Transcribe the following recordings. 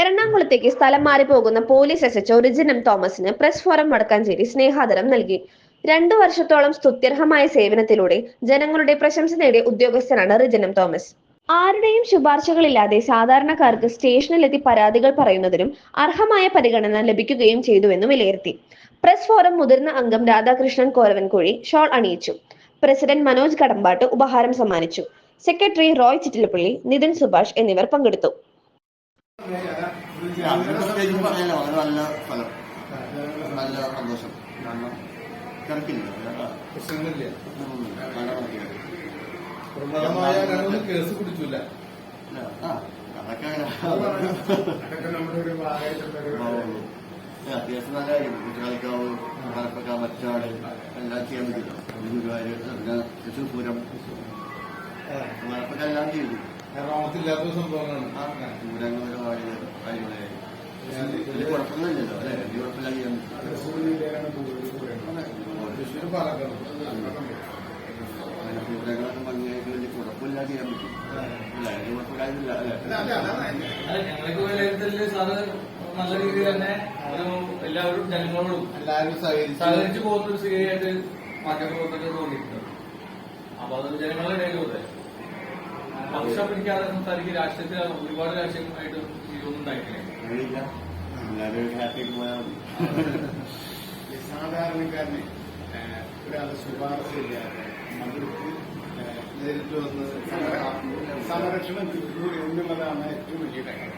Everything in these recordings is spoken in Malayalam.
എറണാകുളത്തേക്ക് സ്ഥലം മാറി പോകുന്ന പോലീസ് എസ് എച്ച് റിജിനം തോമസിന് പ്രസ് ഫോറം വടക്കാഞ്ചേരി സ്നേഹാദരം നൽകി. രണ്ടു വർഷത്തോളം സ്തുത്യർഹമായ സേവനത്തിലൂടെ ജനങ്ങളുടെ പ്രശംസ നേടിയ ഉദ്യോഗസ്ഥനാണ് റിജനം തോമസ്. ആരുടെയും ശുപാർശകളില്ലാതെ സാധാരണക്കാർക്ക് സ്റ്റേഷനിലെത്തി പരാതികൾ പറയുന്നതിനും അർഹമായ പരിഗണന ലഭിക്കുകയും ചെയ്തുവെന്ന് വിലയിരുത്തി. പ്രസ് ഫോറം മുതിർന്ന അംഗം രാധാകൃഷ്ണൻ കോരവൻകുഴി ഷോൾ അണിയിച്ചു. പ്രസിഡന്റ് മനോജ് കടമ്പാട്ട് ഉപഹാരം സമ്മാനിച്ചു. സെക്രട്ടറി റോയ് ചിറ്റിലപ്പള്ളി നിതിൻ സുഭാഷ് എന്നിവർ പങ്കെടുത്തു. വളരെ നല്ല ഫലം. നല്ല സന്തോഷം. കാരണം തിരക്കില്ല. പ്രശ്നങ്ങളില്ല. കേസ് പിടിച്ചില്ല അതൊക്കെ അത്യാവശ്യം നല്ല കാര്യം കുട്ടികളിക്കാവ് മലപ്പക്ക മറ്റാട് എല്ലാം ചെയ്യാൻ പറ്റില്ല. ഗുരുവായൂർ തൃശ്ശൂർ പൂരം. മലപ്പക്ക എല്ലാം ചെയ്തു. എറണാകുളത്തില്ലാത്ത സംഭവങ്ങളാണ്. തൃശ്ശൂർ പാലക്കാട്. പൂരങ്ങളൊക്കെ ഭംഗിയായിട്ട് വലിയ ചെയ്യാൻ പറ്റും കുഴപ്പമില്ലാതില്ല സാറ് നല്ല രീതിയിൽ തന്നെ എല്ലാവരും ജനങ്ങളോടും എല്ലാവരും സഹകരിച്ച് സഹകരിച്ചു പോകുന്ന ഒരു സ്ഥിതിയായിട്ട് മാറ്റപ്രവർത്തകർക്ക് തോന്നിയിട്ടുണ്ട്. അപ്പൊ അത് ജനങ്ങളുടെ ഇടയിലൂടെ പക്ഷം പിടിക്കാതെ സംസാരിക്കും. രാഷ്ട്രീയത്തിൽ ഒരുപാട് രാഷ്ട്രീയമായിട്ട് ഇതൊന്നും ഉണ്ടായിട്ടില്ല സാധാരണക്കാരനെ ഒരാളെ ശുപാർശയില്ലാതെ ഏഹ്, നേരിട്ട് വന്ന് സംരക്ഷണം കിട്ടുക എന്നുള്ളതാണ് ഏറ്റവും വലിയ കാര്യം.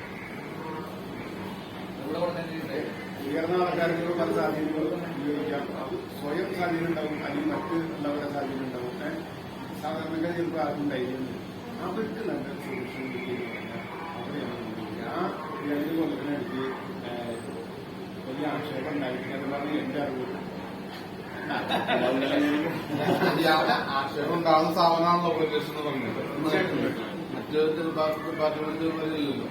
ഉയർന്ന ആൾക്കാർക്ക് പല സാധ്യതകളും ഉപയോഗിക്കാം. സ്വയം സാധ്യത ഉണ്ടാവും അല്ലെങ്കിൽ മറ്റ് ഉള്ളവരുടെ സാധ്യത ഉണ്ടാവും സാധാരണക്കാർ ചിലപ്പോൾ ആർക്കും ധൈര്യം അവർക്ക് നല്ല സൊല്യൂഷൻ കിട്ടിയില്ല അവിടെയാണ് നമ്മൾ ആ ഏ, വലിയ ആക്ഷേപം ഉണ്ടായിട്ടില്ല എന്നുള്ളതാണ് എന്റെ അറിവ് ആക്ഷേപം ഉണ്ടാകുന്ന സ്ഥാപനമാണല്ലോ എന്ന് പറഞ്ഞത് മറ്റൊരു ഡിപ്പാർട്ട്മെന്റ് വരില്ലല്ലോ